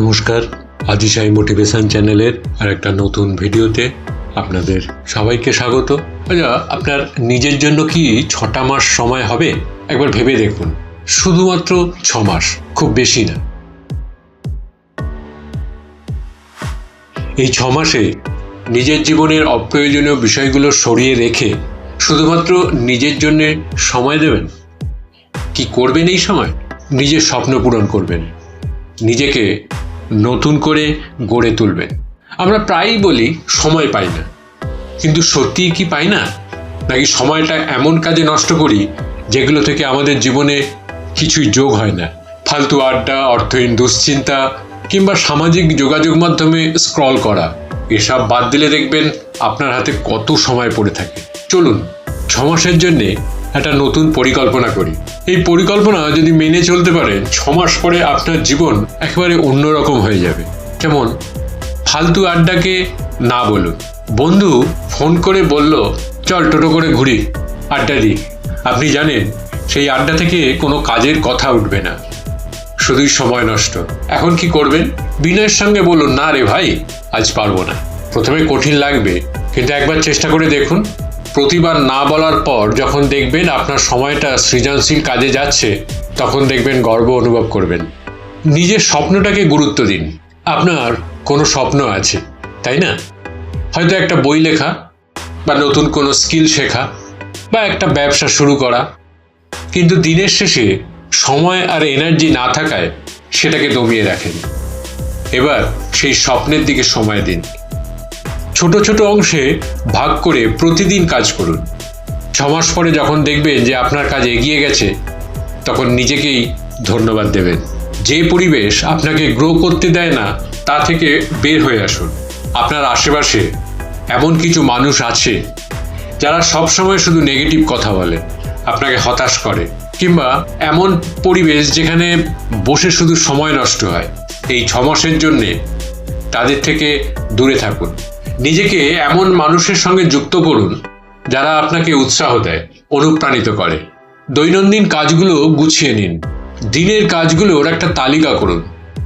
নমস্কার। আদিশাই মোটিভেশন চ্যানেলের আর একটা নতুন ভিডিওতে আপনাদের সবাইকে স্বাগত। আচ্ছা আপনার নিজের জন্য কি ছটা মাস সময় হবে? একবার ভেবে দেখুন। শুধুমাত্র ছ মাস, খুব বেশি না। এই ছ মাসে নিজের জীবনের অপ্রয়োজনীয় বিষয়গুলো সরিয়ে রেখে শুধুমাত্র নিজের জন্য সময় দেবেন? কি করবেন এই সময়? নিজের স্বপ্ন পূরণ করবেন। নিজেকে নতুন করে গড়ে তুলবেন আমরা প্রায়ই বলি, সময় পাই না। কিন্তু সত্যিই কি পাই না? নাকি সময়টা এমন কাজে নষ্ট করি, যেগুলো থেকে আমাদের জীবনে কিছুই যোগ হয় না? ফালতু আড্ডা, অর্থহীন দুশ্চিন্তা, কিংবা সামাজিক যোগাযোগ মাধ্যমে স্ক্রল করা। এসব বাদ দিলে দেখবেন আপনার হাতে কত সময় পড়ে থাকে। চলুন, ছমাসের জন্যে একটা নতুন পরিকল্পনা করি। এই পরিকল্পনা যদি মেনে চলতে পারেন ছ মাস পরে আপনার জীবন একেবারে অন্যরকম হয়ে যাবে। যেমন ফালতু আড্ডাকে না বলুন। বন্ধু ফোন করে বলল, চল টোটো করে ঘুরি, আড্ডা দিই। আপনি জানেন, সেই আড্ডা থেকে কোনো কাজের কথা উঠবে না। শুধুই সময় নষ্ট। এখন কি করবেন? বিনয়ের সঙ্গে বলুন, না রে ভাই, আজ পারব না। প্রথমে কঠিন লাগবে, কিন্তু একবার চেষ্টা করে দেখুন। প্রতিবার না বলার পর যখন দেখবেন আপনার সময়টা সৃজনশীল কাজে যাচ্ছে, তখন দেখবেন গর্ব অনুভব করবেন। নিজের স্বপ্নটাকে গুরুত্ব দিন। আপনার কোনো স্বপ্ন আছে, তাই না? হয়তো একটা বই লেখা, বা নতুন কোনো স্কিল শেখা, বা একটা ব্যবসা শুরু করা। কিন্তু দিনের শেষে সময় আর এনার্জি না থাকায় সেটাকে দমিয়ে রাখেন। এবার সেই স্বপ্নের দিকে সময় দিন। ছোট ছোট অংশে ভাগ করে প্রতিদিন কাজ করুন। ছ মাস পরে যখন দেখবেন যে আপনার কাজ এগিয়ে গেছে, তখন নিজেকেই ধন্যবাদ দেবেন। যে পরিবেশ আপনাকে গ্রো করতে দেয় না, তা থেকে বের হয়ে আসুন। আপনার আশেপাশে এমন কিছু মানুষ আছে, যারা সবসময় শুধু নেগেটিভ কথা বলে, আপনাকে হতাশ করে, কিংবা এমন পরিবেশ যেখানে বসে শুধু সময় নষ্ট হয়। এই ছ মাসের জন্যে তাদের থেকে দূরে থাকুন। নিজেকে এমন মানুষের সঙ্গে যুক্ত করুন, যারা আপনাকে উৎসাহ দেয়, অনুপ্রাণিত করে। দৈনন্দিন কাজগুলো গুছিয়ে নিন। দিনের কাজগুলোর একটা তালিকা করুন।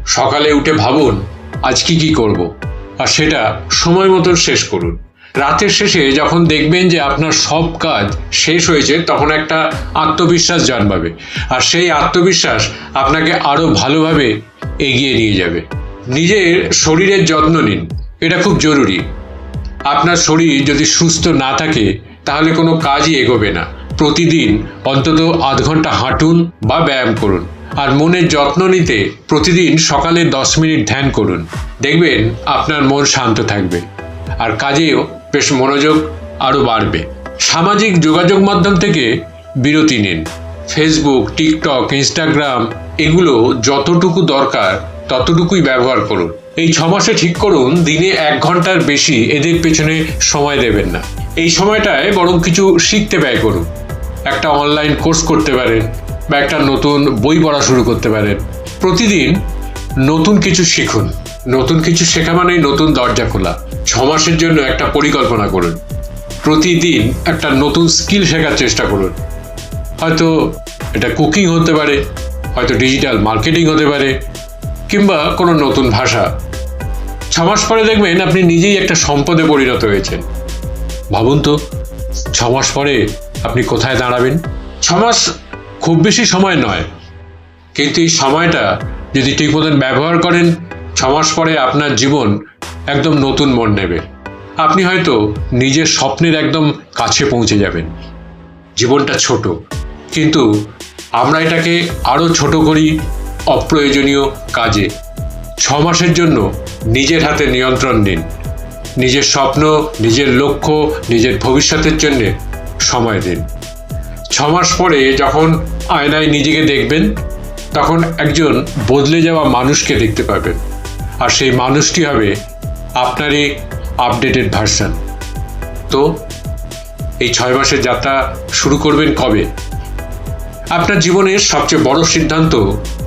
সকালে উঠে ভাবুন, আজ কি কি করব? আর সেটা সময় মতন শেষ করুন। রাতের শেষে যখন দেখবেন যে আপনার সব কাজ শেষ হয়েছে, তখন একটা আত্মবিশ্বাস জন্মাবে। আর সেই আত্মবিশ্বাস আপনাকে আরও ভালোভাবে এগিয়ে নিয়ে যাবে। নিজের শরীরের যত্ন নিন। এটা খুব জরুরি। আপনার শরীর যদি সুস্থ না থাকে, তাহলে কোনো কাজই এগোবে না। প্রতিদিন অন্তত আধ ঘণ্টা হাঁটুন বা ব্যায়াম করুন। আর মনের যত্ন নিতে প্রতিদিন সকালে দশ মিনিট ধ্যান করুন। দেখবেন আপনার মন শান্ত থাকবে। আর কাজেও বেশ মনোযোগ আরও বাড়বে। সামাজিক যোগাযোগ মাধ্যম থেকে বিরতি নিন। ফেসবুক টিকটক ইনস্টাগ্রাম এগুলো যতটুকু দরকার ততটুকুই ব্যবহার করুন। এই ছ মাসে ঠিক করুন, দিনে এক ঘণ্টার বেশি এদের পেছনে সময় দেবেন না। এই সময়টায় বরং কিছু শিখতে ব্যয় করুন। একটা অনলাইন কোর্স করতে পারেন বা একটা নতুন বই পড়া শুরু করতে পারেন। প্রতিদিন নতুন কিছু শিখুন। নতুন কিছু শেখা মানেই নতুন দরজা খোলা। ছ মাসের জন্য একটা পরিকল্পনা করুন। প্রতিদিন একটা নতুন স্কিল শেখার চেষ্টা করুন। হয়তো এটা কুকিং হতে পারে, হয়তো ডিজিটাল মার্কেটিং হতে পারে কিংবা কোনো নতুন ভাষা। ছ মাস পরে দেখবেন আপনি নিজেই একটা সম্পদে পরিণত হয়েছেন। ভাবুন তো ছ মাস পরে আপনি কোথায় দাঁড়াবেন? ছ মাস খুব বেশি সময় নয়। কিন্তু এই সময়টা যদি ঠিক মতন ব্যবহার করেন ছ মাস পরে আপনার জীবন একদম নতুন মন নেবে। আপনি হয়তো নিজের স্বপ্নের একদম কাছে পৌঁছে যাবেন। জীবনটা ছোট। কিন্তু আমরা এটাকে আরও ছোট করি অপ্রয়োজনীয় কাজে। ছ মাসের জন্য নিজের হাতে নিয়ন্ত্রণ নিন। নিজের স্বপ্ন, নিজের লক্ষ্য, নিজের ভবিষ্যতের জন্যে সময় দিন। ছ মাস পরে যখন আয়নায় নিজেকে দেখবেন, তখন একজন বদলে যাওয়া মানুষকে দেখতে পাবেন। আর সেই মানুষটি হবে আপনারই আপডেটেড ভার্সন। তো, এই ছয় মাসের যাত্রা শুরু করবেন কবে? আপনার জীবনের সবচেয়ে বড় সিদ্ধান্ত